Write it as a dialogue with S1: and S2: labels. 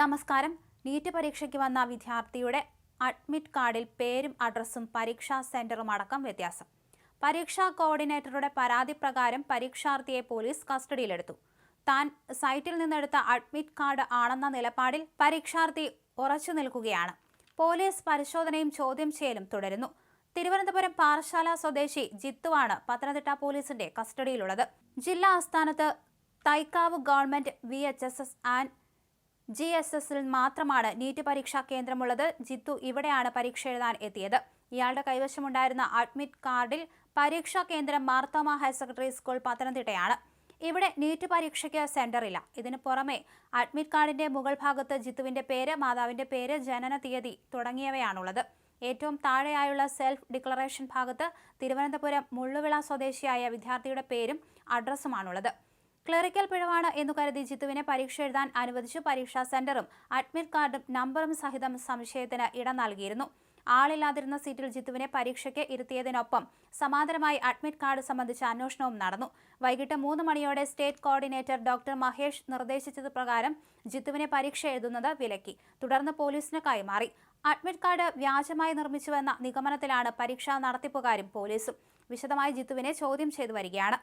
S1: നമസ്കാരം. നീറ്റ് പരീക്ഷയ്ക്ക് വന്ന വിദ്യാർത്ഥിയുടെ അഡ്മിറ്റ് കാർഡിൽ പേരും അഡ്രസ്സും പരീക്ഷാ സെന്ററും അടക്കം വ്യത്യാസം. പരീക്ഷാ കോർഡിനേറ്ററുടെ പരാതി പ്രകാരം പരീക്ഷാർത്ഥിയെ പോലീസ് കസ്റ്റഡിയിലെടുത്തു. താൻ സൈറ്റിൽ നിന്നെടുത്ത അഡ്മിറ്റ് കാർഡ് ആണെന്ന നിലപാടിൽ പരീക്ഷാർത്ഥി ഉറച്ചു നിൽക്കുകയാണ്. പോലീസ് പരിശോധനയും ചോദ്യം ചെയ്യലും തുടരുന്നു. തിരുവനന്തപുരം പാറശാല സ്വദേശി ജിത്തുവാണ് പത്തനംതിട്ട പോലീസിന്റെ കസ്റ്റഡിയിലുള്ളത്. ജില്ലാ ആസ്ഥാനത്ത് Thaikkavu government V H S S and G S എസിൽ മാത്രമാണ് നീറ്റ് പരീക്ഷാ കേന്ദ്രമുള്ളത്. ജിത്തു ഇവിടെയാണ് പരീക്ഷ എഴുതാൻ എത്തിയത്. ഇയാളുടെ കൈവശമുണ്ടായിരുന്ന അഡ്മിറ്റ് കാർഡിൽ പരീക്ഷാ കേന്ദ്രം മാർത്തോമ ഹയർ സെക്കൻഡറി സ്കൂൾ പത്തനംതിട്ടയാണ്. ഇവിടെ നീറ്റ് പരീക്ഷയ്ക്ക് സെന്റർ ഇല്ല ഇതിനു പുറമെ അഡ്മിറ്റ് കാർഡിന്റെ മുകൾ ഭാഗത്ത് ജിത്തുവിന്റെ പേര് മാതാവിന്റെ പേര് ജനന തീയതി തുടങ്ങിയവയാണുള്ളത്. ഏറ്റവും താഴെയായുള്ള സെൽഫ് ഡിക്ലറേഷൻ ഭാഗത്ത് തിരുവനന്തപുരം മുള്ളുവിള സ്വദേശിയായ വിദ്യാർത്ഥിയുടെ പേരും അഡ്രസ്സുമാണുള്ളത്. ക്ലറിക്കൽ പിഴവാണ് എന്നു കരുതി ജിത്തുവിനെ പരീക്ഷ എഴുതാൻ അനുവദിച്ചു പരീക്ഷാ സെന്ററും അഡ്മിറ്റ് കാർഡും നമ്പറും സഹിതം സംശയത്തിന് ഇടം നൽകിയിരുന്നു. ആളില്ലാതിരുന്ന സീറ്റിൽ ജിത്തുവിനെ പരീക്ഷയ്ക്ക് ഇരുത്തിയതിനൊപ്പം സമാന്തരമായി അഡ്മിറ്റ് കാർഡ് സംബന്ധിച്ച അന്വേഷണവും നടന്നു. വൈകിട്ട് മൂന്ന് മണിയോടെ സ്റ്റേറ്റ് കോർഡിനേറ്റർ ഡോക്ടർ മഹേഷ് നിർദ്ദേശിച്ചത് പ്രകാരം ജിത്തുവിനെ പരീക്ഷ എഴുതുന്നത് വിലക്കി. തുടർന്ന് പോലീസിന് കൈമാറി. അഡ്മിറ്റ് കാർഡ് വ്യാജമായി നിർമ്മിച്ചുവെന്ന നിഗമനത്തിലാണ് പരീക്ഷാ നടത്തിപ്പുകാരും പോലീസും. വിശദമായി ജിത്തുവിനെ ചോദ്യം ചെയ്തു വരികയാണ്.